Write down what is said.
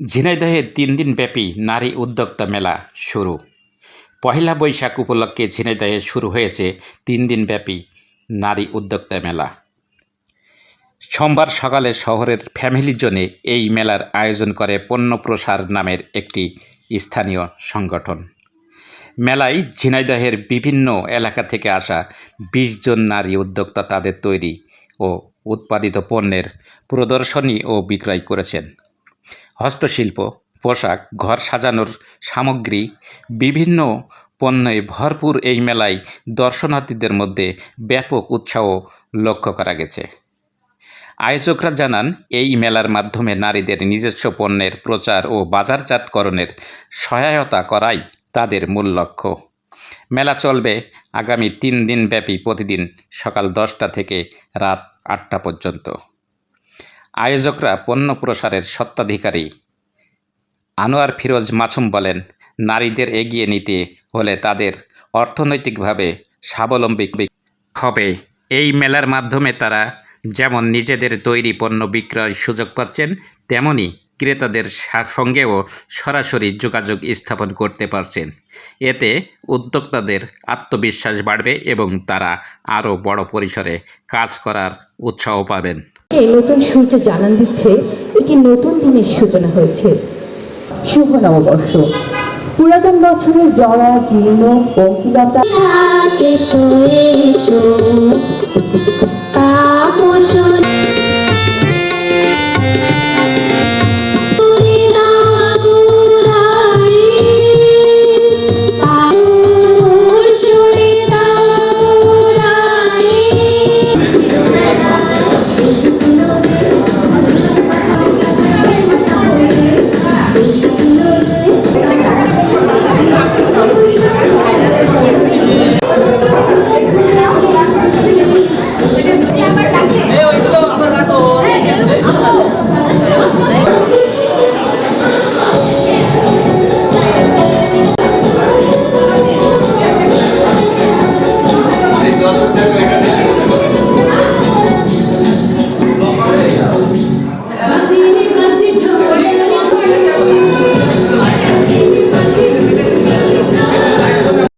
ঝিনাইদহে তিন দিনব্যাপী নারী উদ্যোক্তা মেলা শুরু। পহেলা বৈশাখ উপলক্ষে ঝিনাইদহে শুরু হয়েছে তিন দিনব্যাপী নারী উদ্যোক্তা মেলা। সোমবার সকালে শহরের ফ্যামিলি জোনে এই মেলার আয়োজন করে পণ্য প্রসার নামের একটি স্থানীয় সংগঠন। মেলায় ঝিনাইদহের বিভিন্ন এলাকা থেকে আসা বিশ জন নারী উদ্যোক্তা তাদের তৈরি ও উৎপাদিত পণ্যের প্রদর্শনী ও বিক্রয় করেছেন। হস্তশিল্প, পোশাক, ঘর সাজানোর সামগ্রী, বিভিন্ন পণ্যে ভরপুর এই মেলায় দর্শনার্থীদের মধ্যে ব্যাপক উৎসাহ লক্ষ্য করা গেছে। আয়োজকরা জানান, এই মেলার মাধ্যমে নারীদের নিজস্ব পণ্যের প্রচার ও বাজারজাতকরণের সহায়তা করাই তাদের মূল লক্ষ্য। মেলা চলবে আগামী তিন দিন ব্যাপী প্রতিদিন সকাল দশটা থেকে রাত আটটা পর্যন্ত। আয়োজকরা পণ্য প্রসারের সত্ত্বাধিকারী আনোয়ার ফিরোজ মাসুম বলেন, নারীদের এগিয়ে নিতে হলে তাদের অর্থনৈতিকভাবে স্বাবলম্বী হবে। এই মেলার মাধ্যমে তারা যেমন নিজেদের তৈরি পণ্য বিক্রয়ের সুযোগ পাচ্ছেন, তেমনি ক্রেতাদের সঙ্গেও সরাসরি যোগাযোগ স্থাপন করতে পারছেন। এতে উদ্যোক্তাদের আত্মবিশ্বাস বাড়বে এবং তারা আরও বড় পরিসরে কাজ করার উৎসাহ পাবেন। নতুন সূর্য জানান দিচ্ছে একটি নতুন দিনের সূচনা হয়েছে। শুভ নববর্ষ। পুরাতন বছরের জড়া জীর্ণ, পঙ্কিলতা।